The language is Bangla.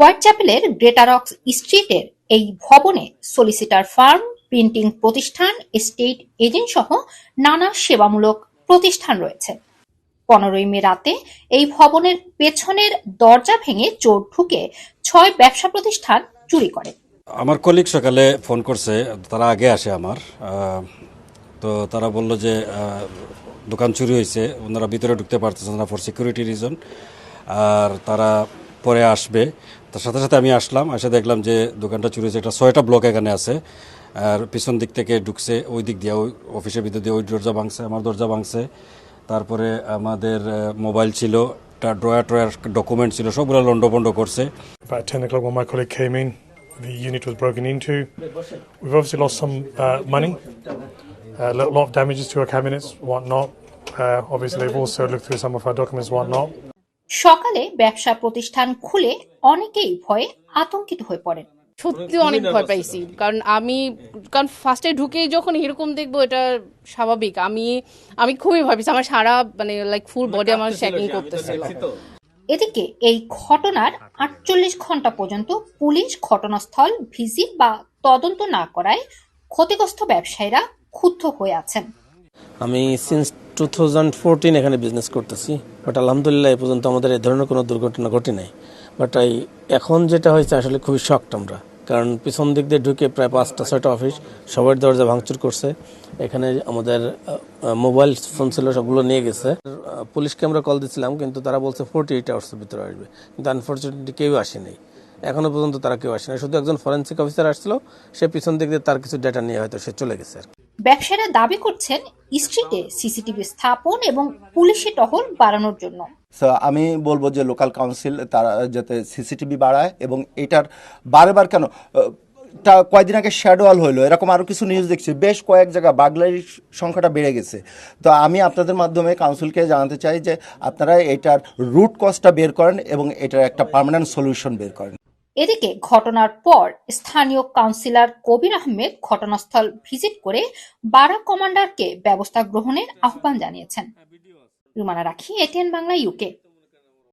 হোয়াইট চ্যাপেলের গ্রেটারক্স স্ট্রিটের এই ভবনে সলিসিটার ফার্ম, প্রিন্টিং প্রতিষ্ঠান, এস্টেট এজেন্ট সহ নানা সেবামূলক প্রতিষ্ঠান রয়েছে। পনেরোই মে রাতে এই ভবনের পেছনের দরজা ভেঙে চোর ঢুকে ছয় ব্যবসা প্রতিষ্ঠান চুরি করে। আমার কলিগ সকালে ফোন করছে, তারা আগে আসে আমার। তো তারা বলল যে দোকান চুরি হয়েছে, ওনারা ভিতরে ঢুকতে পারতেছেন না ফর সিকিউরিটি রিজন আর তারা পরে আসবে তার সাথে সাথে আমি আসলাম এসে দেখলাম যে দোকানটা চুরি হয়েছে একটা ছয়টা ব্লক এখানে আছে আর পিছন দিক থেকে ঢুকছে ওই দিক দিয়ে ওই অফিসের ভিতর দিয়ে ওই দরজা ভাঙছে আমার দরজা ভাঙছে তারপরে আমাদের মোবাইল ছিল ড্রয়ার ট্রয়ার ডকুমেন্ট ছিল সবগুলো লন্ডভন্ড করছে About 10 o'clock when my colleague came in, the unit was broken into. We've obviously lost some uh, money, a lot lot of damages to our cabinets, whatnot. Uh, obviously, they've also looked through some of our documents, whatnot. সকালে ব্যবসা প্রতিষ্ঠান খুলে অনেকেই ভয়ে আতঙ্কিত হয়ে পড়েন। সত্যি অনেক ভয় পাইছি কারণ আমি কারণ ফার্স্টে ঢুকেই যখন এরকম দেখব এটা স্বাভাবিক। আমি আমি খুবই ভয় পেয়েছি আমার সারা মানে লাইক ফুল বডি আমার শেকিং করতেছিল এদিকে এই ঘটনার আটচল্লিশ ঘণ্টা পর্যন্ত পুলিশ ঘটনাস্থল ভিজিট বা তদন্ত না করায় ক্ষতিগ্রস্ত ব্যবসায়ীরা ক্ষুব্ধ হয়ে আছেন। আমি সিন্স টু থাউজেন্ড ফোরটিন এখানে বিজনেস করতেছি বাট আলহামদুলিল্লাহ এ পর্যন্ত আমাদের এই ধরনের কোনো দুর্ঘটনা ঘটে নাই। বাট এই এখন যেটা হয়েছে, আসলে খুবই শকড আমরা। কারণ পিছন দিক দিয়ে ঢুকে প্রায় পাঁচটা, ছয়টা অফিস সবার দরজা ভাঙচুর করছে। এখানে আমাদের মোবাইল ফোন ছিল, সবগুলো নিয়ে গেছে। পুলিশকে আমরা কল দিচ্ছিলাম কিন্তু তারা বলছে ফোর্টি এইট আওয়ার্সের ভিতরে আসবে। কিন্তু আনফর্চুনেটলি কেউ আসেনি। এখনও পর্যন্ত তারা কেউ আসেনি। শুধু একজন ফরেন্সিক অফিসার আসছিল, সে পিছন দিক দিয়ে তার কিছু ডেটা নিয়ে হয়তো সে চলে গেছে আর। ব্যবসায়ীরা দাবি করছেন স্ট্রিটে সিসিটিভি স্থাপন এবং পুলিশি টহল বাড়ানোর জন্য। আমি বলব যে লোকাল কাউন্সিল তারা যাতে সিসিটিভি বাড়ায় এবং এটার বারেবার কেন তা কয়েকদিন আগে শ্যাডোয়াল হইল। এরকম আরও কিছু নিউজ দেখছি। বেশ কয়েক জায়গা বাগলারির সংখ্যাটা বেড়ে গেছে। তো আমি আপনাদের মাধ্যমে কাউন্সিলকে জানাতে চাই যে আপনারা এটার রুট কজটা বের করেন এবং এটার একটা পার্মানেন্ট সলিউশন বের করেন। এদিকে ঘটনার পর স্থানীয় কাউন্সিলর কবির আহমেদ ঘটনাস্থল ভিজিট করে বারা কমান্ডারকে ব্যবস্থা গ্রহণের আহ্বান জানিয়েছেন। রুমানা রাখি, এটিএন বাংলা ইউকে